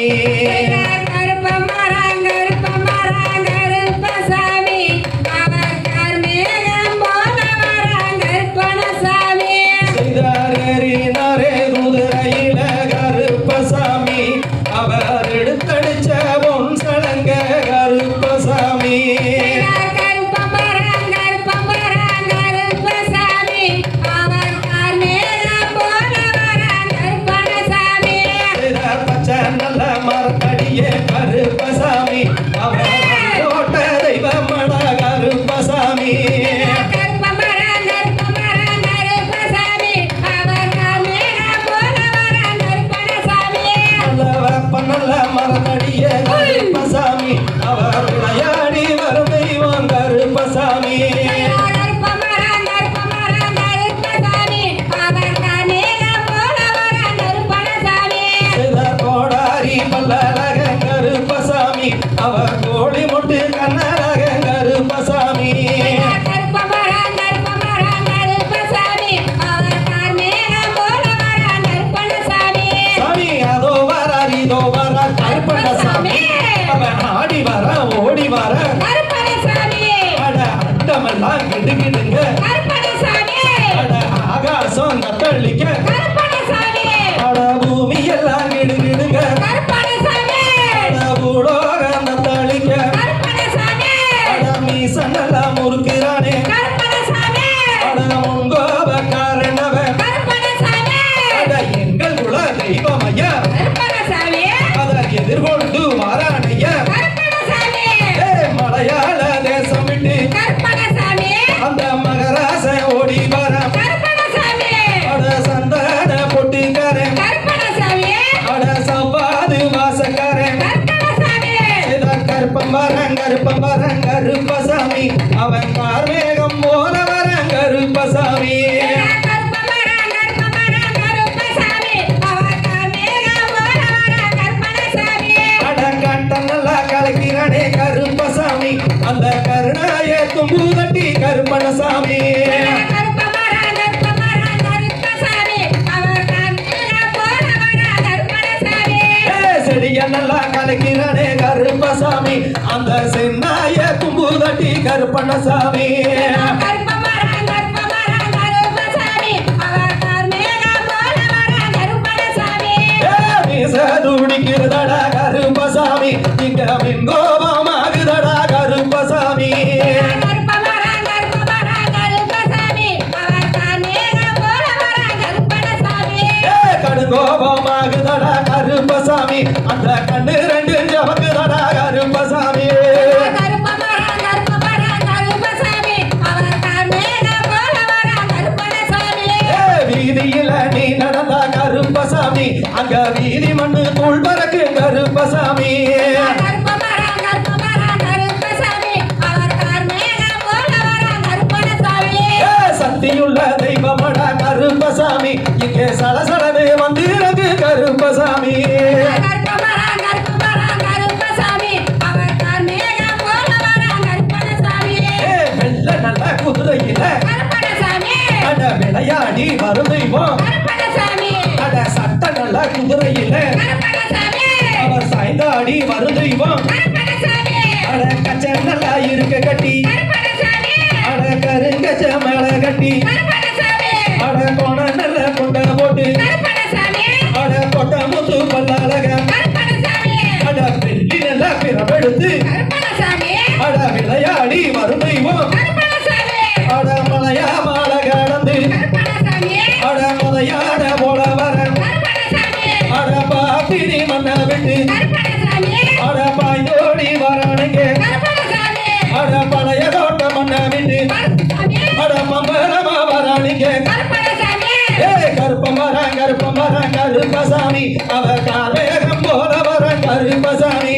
Amen. ஆடி வர ஓடி வர அண்டமெல்லாம் கெடுக்குதுங்க ஆகாசம் கத்தளிக்க அட பூமி எல்லாம் கெடுக்குதுங்க உலோகம் தத்தளிக்க மீசன் எல்லாம் முறுக்கு. கருப்பம் வரங்கருப்பம் வரங்கருப்பசாமி அவன் பார்வேகம் போல வரங்கருப்பசாமி கருப்பசாமி. அந்த கருணாய தும்பு தட்டி கருப்பணசாமி நல்லா கலக்கிறானே கருப்பசாமி. அந்த சென்னாய கும்பு தட்டி கருப்பண்ணசாமி. கருப்பசாமி அந்த கண்ணு ரெண்டு ஜபக்கு தானா கருப்பசாமி வீதியில நீ நடந்தா கருப்பசாமி அங்க வீதி மண்ணு கருப்பசாமி நல்ல குதிரையில அட விளையாடி வருதைவோம் அட சட்ட நல்ல குதிரையில அவர் சாய்ந்தாடி வருதைவோம் அட கச்ச நல்லா இருக்க கட்டி. அட கருங்கச்ச மேல கட்டி. கேட்டு அட பாயோடி வரானுங்க அட பழைய தோட்டம் பண்ணாமிட்டு அட பம்பரமா வரானுங்க கருப்பம் வரா கருப்பம் வரா கருப்பசாமி. அவ காலவேகம் போல வர கருப்பசாமி.